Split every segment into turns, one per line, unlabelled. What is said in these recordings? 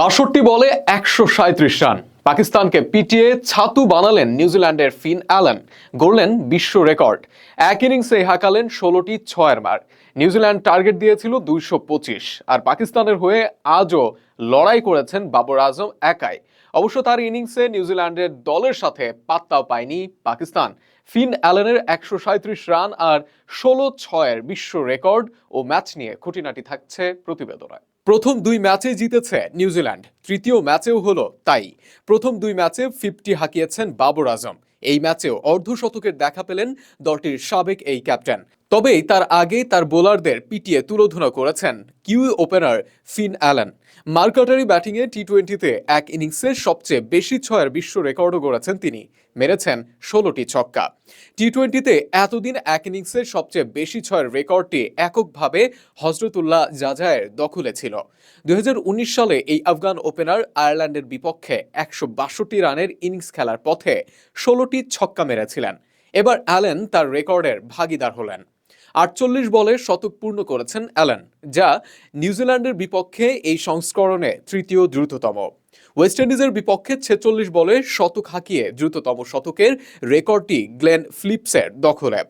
বাষট্টি বলে একশো সাঁত্রিশ রান। পাকিস্তানকে পিটিয়ে ছাতু বানালেন নিউজিল্যান্ডের ফিন অ্যালেন। গড়লেন বিশ্ব রেকর্ড। এক ইনিংসে হাঁকালেন ষোলোটি ছয়ের মার। নিউজিল্যান্ড টার্গেট দিয়েছিল দুইশো পঁচিশ। আর পাকিস্তানের হয়ে আজও লড়াই করেছেন বাবর আজম একাই। অবশ্য তার ইনিংসে নিউজিল্যান্ডের দলের সাথে পাত্তাও পায়নি পাকিস্তান। ফিন অ্যালেনের একশো সাঁত্রিশ রান আর ষোলো ছয়ের বিশ্ব রেকর্ড ও ম্যাচ নিয়ে খুঁটিনাটি থাকছে প্রতিবেদনে প্রথম দুই ম্যাচে জিতেছে নিউজিল্যান্ড, তৃতীয় ম্যাচেও হলো তাই। প্রথম দুই ম্যাচে ফিফটি হাঁকিয়েছেন বাবর আজম। এই ম্যাচেও অর্ধশতকের দেখা পেলেন দলটির সাবেক এই ক্যাপ্টেন। তবেই তার আগে তার বোলারদের পিটিয়ে তুলোধনা করেছেন কিউই ওপেনার ফিন অ্যালান। মার্কাটারি ব্যাটিংয়ে টি টোয়েন্টিতে এক ইনিংসে সবচেয়ে বেশি ছয়ের বিশ্ব রেকর্ডও গড়েছেন তিনি, মেরেছেন ষোলোটি ছক্কা। টি টোয়েন্টিতে এতদিন এক ইনিংসে সবচেয়ে বেশি ছয়ের রেকর্ডটি এককভাবে হজরতুল্লাহ জাজায়ের দখলে ছিল। দুই হাজার উনিশ সালে এই আফগান ওপেনার আয়ারল্যান্ডের বিপক্ষে একশো বাষট্টি রানের ইনিংস খেলার পথে ষোলোটি ছক্কা মেরেছিলেন। এবার অ্যালেন তার রেকর্ডের ভাগিদার হলেন। আটচল্লিশ বলে শতক পূর্ণ করেছেন অ্যালেন, যা নিউজিল্যান্ডের বিপক্ষে এই সংস্করণে তৃতীয় দ্রুততম। ওয়েস্ট ইন্ডিজের বিপক্ষে ছেচল্লিশ বলে শতক হাঁকিয়ে দ্রুততম শতকের রেকর্ডটি গ্লেন ফ্লিপসের দখলে।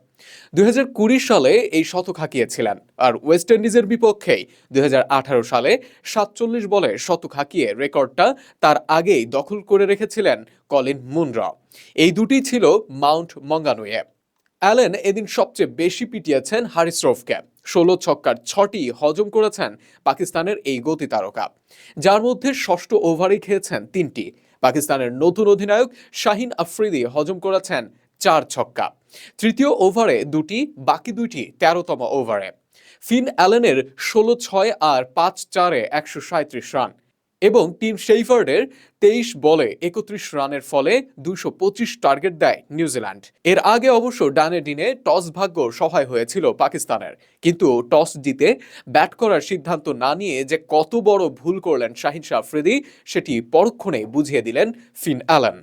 দুই হাজার কুড়ি সালে এই শতক হাঁকিয়েছিলেন, আর ওয়েস্ট ইন্ডিজের বিপক্ষেই দুই হাজার আঠারো সালে সাতচল্লিশ বলে শতক হাঁকিয়ে রেকর্ডটা তার আগেই দখল করে রেখেছিলেন কলিন মুনরা। এই দুটি ছিল মাউন্ট মঙ্গানুয়ে। অ্যালেন এদিন সবচেয়ে বেশি পিটিয়েছেন হারিস রফকে ষোলো ছক্কার ছটি হজম করেছেন পাকিস্তানের এই গতি তারকা যার মধ্যে ষষ্ঠ ওভারই খেয়েছেন তিনটি। পাকিস্তানের নতুন অধিনায়ক শাহিন আফ্রিদি হজম করেছেন চার ছক্কা। তৃতীয় ওভারে দুটি, বাকি দুইটি তেরোতম ওভারে। ফিন অ্যালেনের ষোলো ছয় আর পাঁচ চারে একশো রান। এবং টিম শেইফার্ডের তেইশ বলে একত্রিশ রানের ফলে দুশো টার্গেট দেয় নিউজিল্যান্ড এর আগে অবশ্য ডানে ডিনে টস ভাগ্য সহায় হয়েছিল পাকিস্তানের। কিন্তু টস জিতে ব্যাট করার সিদ্ধান্ত না নিয়ে যে কত বড় ভুল করলেন শাহিন শাহ আফ্রিদি সেটি পরক্ষণে বুঝিয়ে দিলেন ফিন অ্যালান।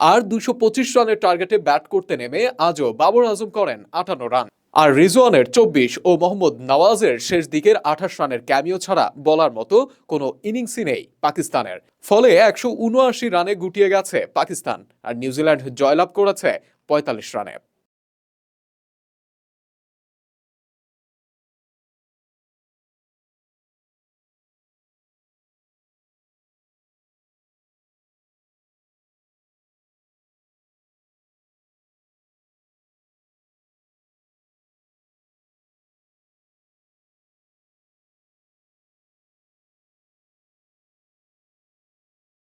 আর দুশো রানের টার্গেটে ব্যাট করতে নেমে আজও বাবর আজম করেন আটান্ন রান। আর রিজওয়ানের চব্বিশ ও মোহাম্মদ নওয়াজের শেষ দিকের আঠাশ রানের ক্যামিও ছাড়া বলার মতো কোনো ইনিংসই নেই পাকিস্তানের। ফলে একশো উনআশি রানে গুটিয়ে গেছে পাকিস্তান আর নিউজিল্যান্ড জয়লাভ করেছে পঁয়তাল্লিশ রানে।